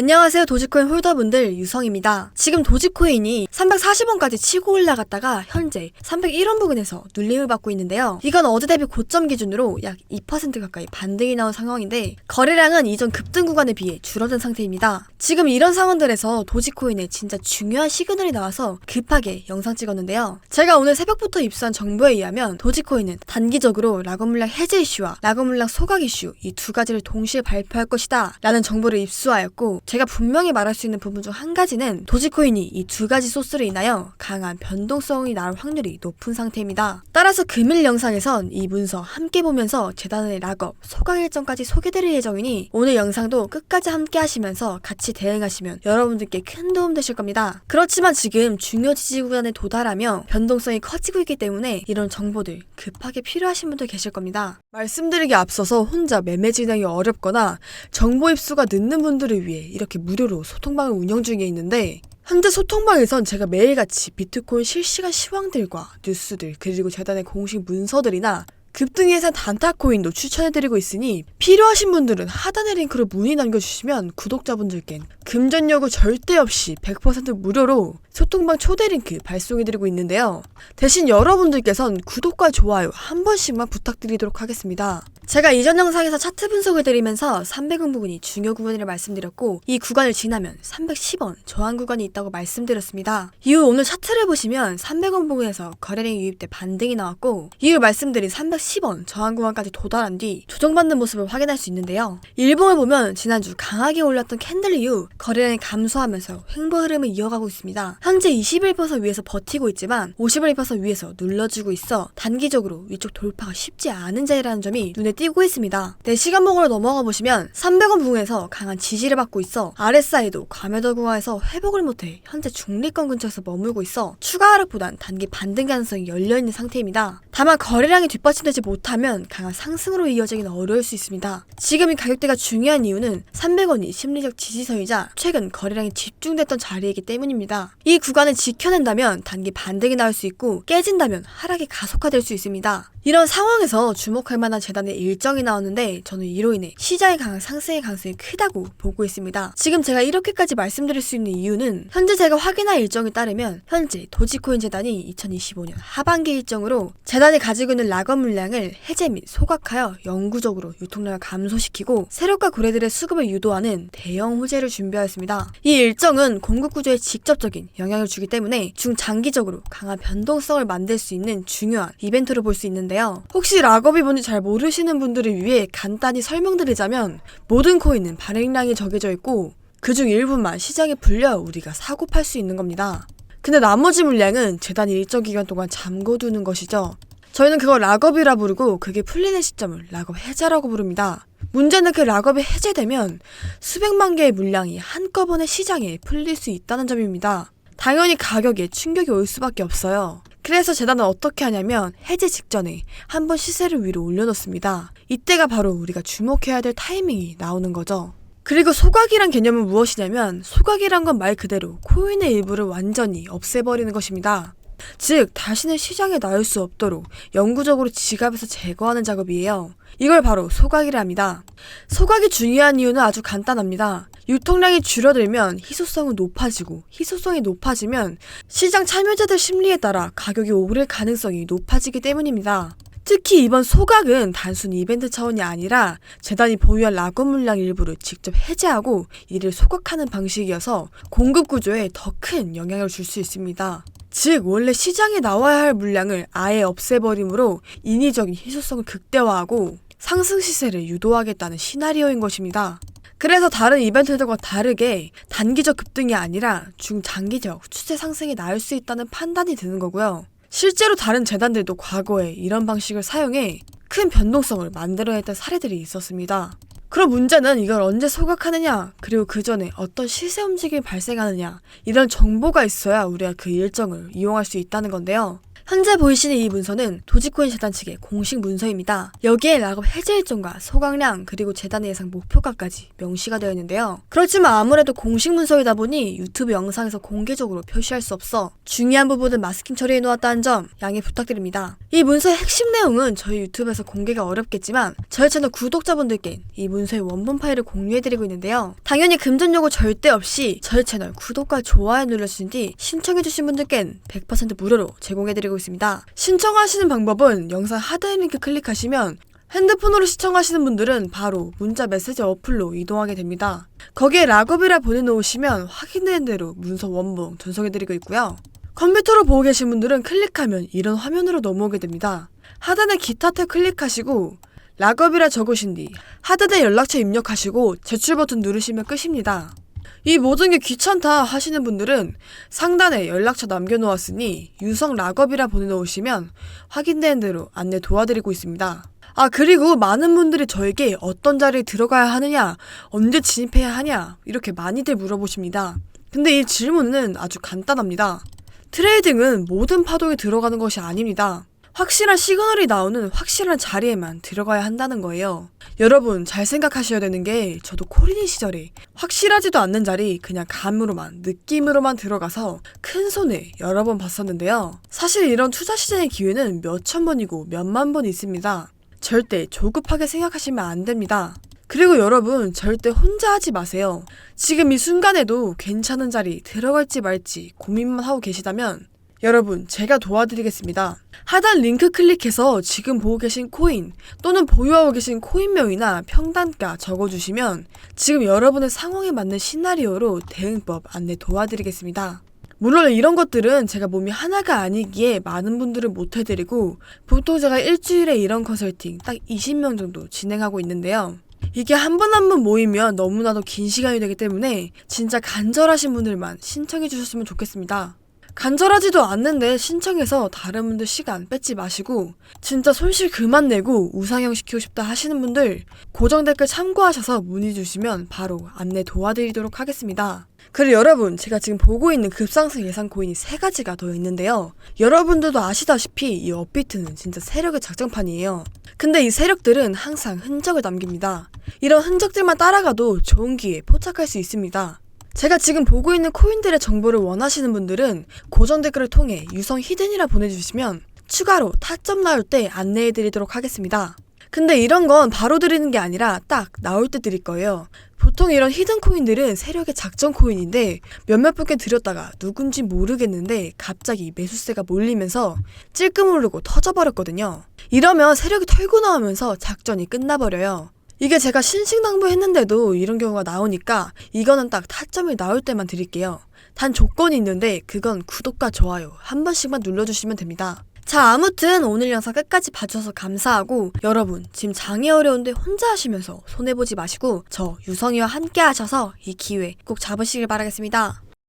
안녕하세요 도지코인 홀더분들 유성입니다. 지금 도지코인이 340원까지 치고 올라갔다가 현재 301원 부근에서 눌림을 받고 있는데요. 이건 어제 대비 고점 기준으로 약 2% 가까이 반등이 나온 상황인데 거래량은 이전 급등 구간에 비해 줄어든 상태입니다. 지금 이런 상황들에서 도지코인에 진짜 중요한 시그널이 나와서 급하게 영상 찍었는데요. 제가 오늘 새벽부터 입수한 정보에 의하면 도지코인은 단기적으로 라거 물량 해제 이슈와 라거 물량 소각 이슈 이 두 가지를 동시에 발표할 것이다 라는 정보를 입수하였고 제가 분명히 말할 수 있는 부분 중 한 가지는 도지코인이 이 두 가지 소스로 인하여 강한 변동성이 나올 확률이 높은 상태입니다. 따라서 금일 영상에선 이 문서 함께 보면서 재단의 락업, 소각 일정까지 소개드릴 예정이니 오늘 영상도 끝까지 함께 하시면서 같이 대응하시면 여러분들께 큰 도움 되실 겁니다. 그렇지만 지금 중요 지지 구간에 도달하며 변동성이 커지고 있기 때문에 이런 정보들 급하게 필요하신 분들 계실 겁니다. 말씀드리기 앞서서 혼자 매매 진행이 어렵거나 정보 입수가 늦는 분들을 위해 이렇게 무료로 소통방을 운영 중에 있는데 현재 소통방에선 제가 매일같이 비트코인 실시간 시황들과 뉴스들 그리고 재단의 공식 문서들이나 급등 예산 단타코인도 추천해드리고 있으니 필요하신 분들은 하단의 링크로 문의 남겨주시면 구독자분들께는 금전 요구 절대 없이 100% 무료로 소통방 초대 링크 발송해드리고 있는데요. 대신 여러분들께선 구독과 좋아요 한 번씩만 부탁드리도록 하겠습니다. 제가 이전 영상에서 차트 분석을 드리면서 300원 부분이 중요 구간이라 말씀드렸고 이 구간을 지나면 310원 저항 구간이 있다고 말씀드렸습니다. 이후 오늘 차트를 보시면 300원 부분에서 거래량이 유입돼 반등이 나왔고 이후 말씀드린 310원 저항 구간까지 도달한 뒤 조정받는 모습을 확인할 수 있는데요. 일봉을 보면 지난주 강하게 올랐던 캔들 이후 거래량이 감소하면서 횡보 흐름을 이어가고 있습니다. 현재 21% 위에서 버티고 있지만 51% 위에서 눌러주고 있어 단기적으로 위쪽 돌파가 쉽지 않은 자리라는 점이 눈에 띄고 있습니다. 내 시간봉으로 넘어가 보시면 300원 부근에서 강한 지지를 받고 있어 RSI도 과매도 구간에서 회복을 못해 현재 중립권 근처에서 머물고 있어 추가 하락보단 단기 반등 가능성이 열려있는 상태입니다. 다만 거래량이 뒷받침되지 못하면 강한 상승으로 이어지기는 어려울 수 있습니다. 지금 이 가격대가 중요한 이유는 300원이 심리적 지지선이자 최근 거래량이 집중됐던 자리이기 때문입니다. 이 구간을 지켜낸다면 단기 반등이 나올 수 있고 깨진다면 하락이 가속화될 수 있습니다. 이런 상황에서 주목할 만한 재단의 일정이 나왔는데 저는 이로 인해 시장의 강한 상승의 가능성이 크다고 보고 있습니다. 지금 제가 이렇게까지 말씀드릴 수 있는 이유는 현재 제가 확인한 일정에 따르면 현재 도지코인 재단이 2025년 하반기 일정으로 재단이 가지고 있는 락업 물량을 해제 및 소각하여 영구적으로 유통량을 감소시키고 세력과 고래들의 수급을 유도하는 대형 호재를 준비하 였습니다. 이 일정은 공급 구조에 직접적인 영향을 주기 때문에 중장기적으로 강한 변동성을 만들 수 있는 중요한 이벤트로 볼 수 있는데요. 혹시 락업이 뭔지 잘 모르시는 분들을 위해 간단히 설명드리자면 모든 코인은 발행량이 정해져 있고 그중 일부만 시장에 풀려 우리가 사고 팔 수 있는 겁니다. 근데 나머지 물량은 재단이 일정 기간 동안 잠궈두는 것이죠. 저희는 그걸 락업이라 부르고 그게 풀리는 시점을 락업 해제라고 부릅니다. 문제는 그 락업이 해제되면 수백만 개의 물량이 한꺼번에 시장에 풀릴 수 있다는 점입니다. 당연히 가격에 충격이 올 수밖에 없어요. 그래서 재단은 어떻게 하냐면 해제 직전에 한번 시세를 위로 올려놓습니다. 이때가 바로 우리가 주목해야 될 타이밍이 나오는 거죠. 그리고 소각이란 개념은 무엇이냐면 소각이란 건 말 그대로 코인의 일부를 완전히 없애버리는 것입니다. 즉 다시는 시장에 나올 수 없도록 영구적으로 지갑에서 제거하는 작업이에요. 이걸 바로 소각이라 합니다. 소각이 중요한 이유는 아주 간단합니다. 유통량이 줄어들면 희소성은 높아지고 희소성이 높아지면 시장 참여자들 심리에 따라 가격이 오를 가능성이 높아지기 때문입니다. 특히 이번 소각은 단순 이벤트 차원이 아니라 재단이 보유한 라고 물량 일부를 직접 해제하고 이를 소각하는 방식이어서 공급 구조에 더 큰 영향을 줄 수 있습니다. 즉 원래 시장에 나와야 할 물량을 아예 없애버림으로 인위적인 희소성을 극대화하고 상승 시세를 유도하겠다는 시나리오인 것입니다. 그래서 다른 이벤트들과 다르게 단기적 급등이 아니라 중장기적 추세 상승이 나올 수 있다는 판단이 드는 거고요. 실제로 다른 재단들도 과거에 이런 방식을 사용해 큰 변동성을 만들어냈던 사례들이 있었습니다. 그럼 문제는 이걸 언제 소각하느냐, 그리고 그 전에 어떤 시세 움직임이 발생하느냐, 이런 정보가 있어야 우리가 그 일정을 이용할 수 있다는 건데요. 현재 보이시는 이 문서는 도지코인 재단 측의 공식 문서입니다. 여기에 락업 해제 일정과 소각량 그리고 재단의 예상 목표가까지 명시가 되어 있는데요. 그렇지만 아무래도 공식 문서이다 보니 유튜브 영상에서 공개적으로 표시할 수 없어 중요한 부분은 마스킹 처리해 놓았다는 점 양해 부탁드립니다. 이 문서의 핵심 내용은 저희 유튜브에서 공개가 어렵겠지만 저희 채널 구독자분들께 이 문서의 원본 파일을 공유해드리고 있는데요. 당연히 금전 요구 절대 없이 저희 채널 구독과 좋아요 눌러주신 뒤 신청해주신 분들께는 100% 무료로 제공해드리고 있습니다. 신청하시는 방법은 영상 하단 링크 클릭하시면 핸드폰으로 시청하시는 분들은 바로 문자 메시지 어플로 이동하게 됩니다. 거기에 락업이라 보내놓으시면 확인된 대로 문서 원본 전송해드리고 있고요. 컴퓨터로 보고 계신 분들은 클릭하면 이런 화면으로 넘어오게 됩니다. 하단에 기타 탭 클릭하시고 락업이라 적으신 뒤 하단에 연락처 입력하시고 제출 버튼 누르시면 끝입니다. 이 모든 게 귀찮다 하시는 분들은 상단에 연락처 남겨놓았으니 유성 락업이라 보내놓으시면 확인된 대로 안내 도와드리고 있습니다. 아 그리고 많은 분들이 저에게 어떤 자리에 들어가야 하느냐 언제 진입해야 하냐 이렇게 많이들 물어보십니다. 근데 이 질문은 아주 간단합니다. 트레이딩은 모든 파동에 들어가는 것이 아닙니다. 확실한 시그널이 나오는 확실한 자리에만 들어가야 한다는 거예요. 여러분 잘 생각하셔야 되는 게 저도 코리니 시절에 확실하지도 않는 자리 그냥 감으로만 느낌으로만 들어가서 큰 손해 여러 번 봤었는데요. 사실 이런 투자 시장의 기회는 몇천 번이고 몇만 번 있습니다. 절대 조급하게 생각하시면 안 됩니다. 그리고 여러분 절대 혼자 하지 마세요. 지금 이 순간에도 괜찮은 자리 들어갈지 말지 고민만 하고 계시다면 여러분 제가 도와드리겠습니다. 하단 링크 클릭해서 지금 보고 계신 코인 또는 보유하고 계신 코인명이나 평단가 적어주시면 지금 여러분의 상황에 맞는 시나리오로 대응법 안내 도와드리겠습니다. 물론 이런 것들은 제가 몸이 하나가 아니기에 많은 분들을 못 해드리고 보통 제가 일주일에 이런 컨설팅 딱 20명 정도 진행하고 있는데요. 이게 한번한번 모이면 너무나도 긴 시간이 되기 때문에 진짜 간절하신 분들만 신청해 주셨으면 좋겠습니다. 간절하지도 않는데 신청해서 다른 분들 시간 뺏지 마시고 진짜 손실 그만 내고 우상향 시키고 싶다 하시는 분들 고정 댓글 참고하셔서 문의 주시면 바로 안내 도와드리도록 하겠습니다. 그리고 여러분 제가 지금 보고 있는 급상승 예상 코인이 세 가지가 더 있는데요. 여러분들도 아시다시피 이 업비트는 진짜 세력의 작전판이에요. 근데 이 세력들은 항상 흔적을 남깁니다. 이런 흔적들만 따라가도 좋은 기회에 포착할 수 있습니다. 제가 지금 보고 있는 코인들의 정보를 원하시는 분들은 고정 댓글을 통해 유성 히든이라 보내주시면 추가로 타점 나올 때 안내해 드리도록 하겠습니다. 근데 이런 건 바로 드리는 게 아니라 딱 나올 때 드릴 거예요. 보통 이런 히든 코인들은 세력의 작전 코인인데 몇몇 분께 드렸다가 누군지 모르겠는데 갑자기 매수세가 몰리면서 찔끔 오르고 터져버렸거든요. 이러면 세력이 털고 나오면서 작전이 끝나버려요. 이게 제가 신신당부했는데도 이런 경우가 나오니까 이거는 딱 타점이 나올 때만 드릴게요. 단 조건이 있는데 그건 구독과 좋아요 한 번씩만 눌러주시면 됩니다. 자 아무튼 오늘 영상 끝까지 봐주셔서 감사하고 여러분 지금 장이 어려운데 혼자 하시면서 손해보지 마시고 저 유성이와 함께 하셔서 이 기회 꼭 잡으시길 바라겠습니다.